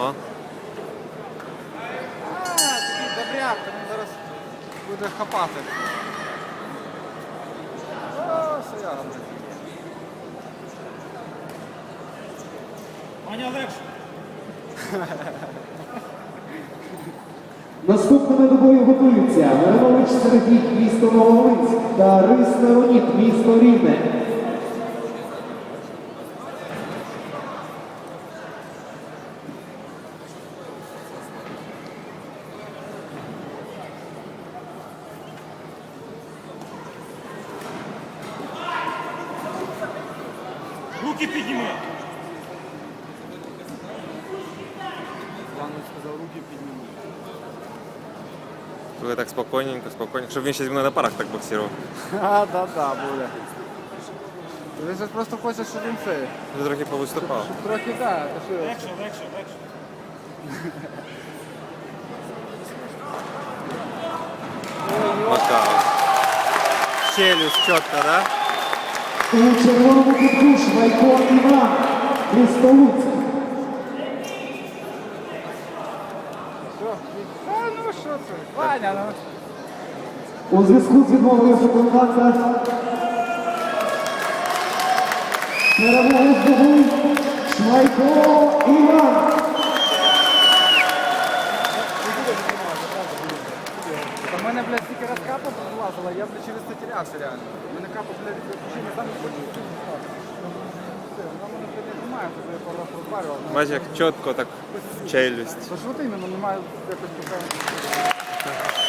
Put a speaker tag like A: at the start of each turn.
A: О,
B: А, такий добряк, то зараз буде хапати. О, що я роблю?
C: Аня легше.
D: Наступними до бою готуються Миронович Сергій, місто Новолинськ та Рис Миронід, місто Рівне.
C: Руки підніми.
B: Сказав, руки
A: ви так спокійненько, спокійненько. Щоб він ще зі мною на парах так боксував.
B: А, да, да, буде. Він же просто хоче, щоб він це.
A: Вже трохи повиступав.
B: Щоб трохи, що.
C: Легше, легше, легше.
A: Нокаут. Челюсть чітко, да?
D: У червоному кутку Швайко Іван,
B: ну.
D: У зв'язку з відмовою законодавця перемогу здобув
B: В мене, блядь, тільки раз капа пролазила, я, блядь, через це терявся реально. У мене капа, блядь, взагалі не там не болів. Вона мене, блядь, не тримає, коли я пару раз розварював. Ну,
A: Бачиш, як чітко так челюсть.
B: Та що ти іменно немає якось поставити?